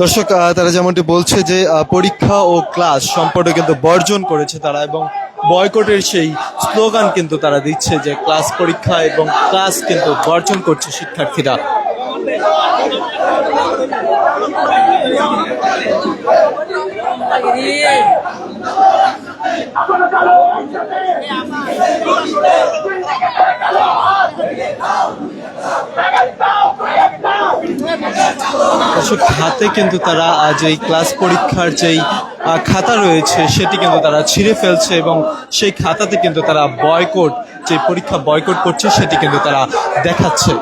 দর্শক তারা যেমনটি বলছে যে পরীক্ষা ও ক্লাস সম্পর্কে কিন্তু বর্জন করেছে তারা এবং বয়কটের সেই স্লোগান কিন্তু তারা দিচ্ছে যে ক্লাস পরীক্ষা এবং ক্লাস কিন্তু বর্জন করছে শিক্ষার্থীরা। হাতে কিন্তু তারা আহ, যেই ক্লাস পরীক্ষার যেই খাতা রয়েছে, সেটি কিন্তু তারা ছিঁড়ে ফেলছে এবং সেই খাতাতে কিন্তু তারা বয়কট যে পরীক্ষা বয়কট করছে, সেটি কিন্তু তারা দেখাচ্ছে।